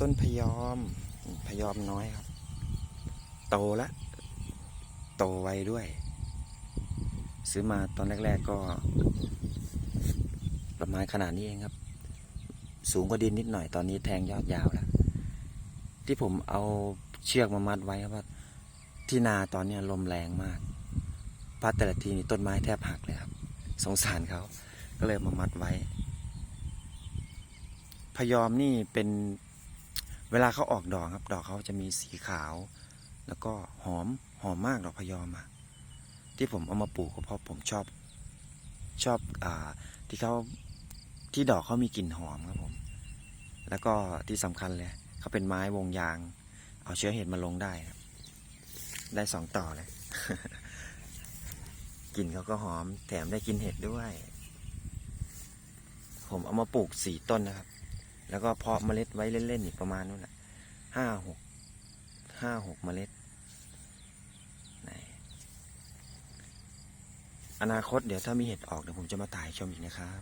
ต้นพยอม พยอมน้อยครับ โตล้วโตไวด้วย ซื้อมาตอนแรก ๆก็ ประมาณขนาดนี้เองครับ สูงกว่าดินนิดหน่อยตอนนี้แทงยอดยาวแล้วที่ผมเอาเชือกมามัดไว้ครับว่าที่นาตอนนี้ลมแรงมากพัดแต่ละทีนี่ต้นไม้แทบหักเลยครับ สงสารเขาก็เลยมามัดไว้ พยอมนี่เป็น เวลาเขาออกดอกครับ ดอกเขาจะมีสีขาว แล้วก็หอมหอมมากดอกพยอมอะที่ผมเอามาปลูกก็เพราะผมชอบชอบอ่าที่เขาที่ดอกเขามีกลิ่นหอมครับผม แล้วก็ที่สำคัญเลยเขาเป็นไม้วงยาง เอาเชื้อเห็ดมาลงได้ครับได้สองต่อเลยกลิ่นเขาก็หอม แถมได้กินเห็ดด้วย ผมเอามาปลูกสี่ต้นนะครับ แล้วก็เพาะเมล็ดไว้เล่นๆอีกประมาณนู้นแหละห้าหกห้าหกเมล็ดอนาคตเดี๋ยวถ้ามีเห็ดออกเดี๋ยวผมจะมาถ่ายชมอีกนะครับ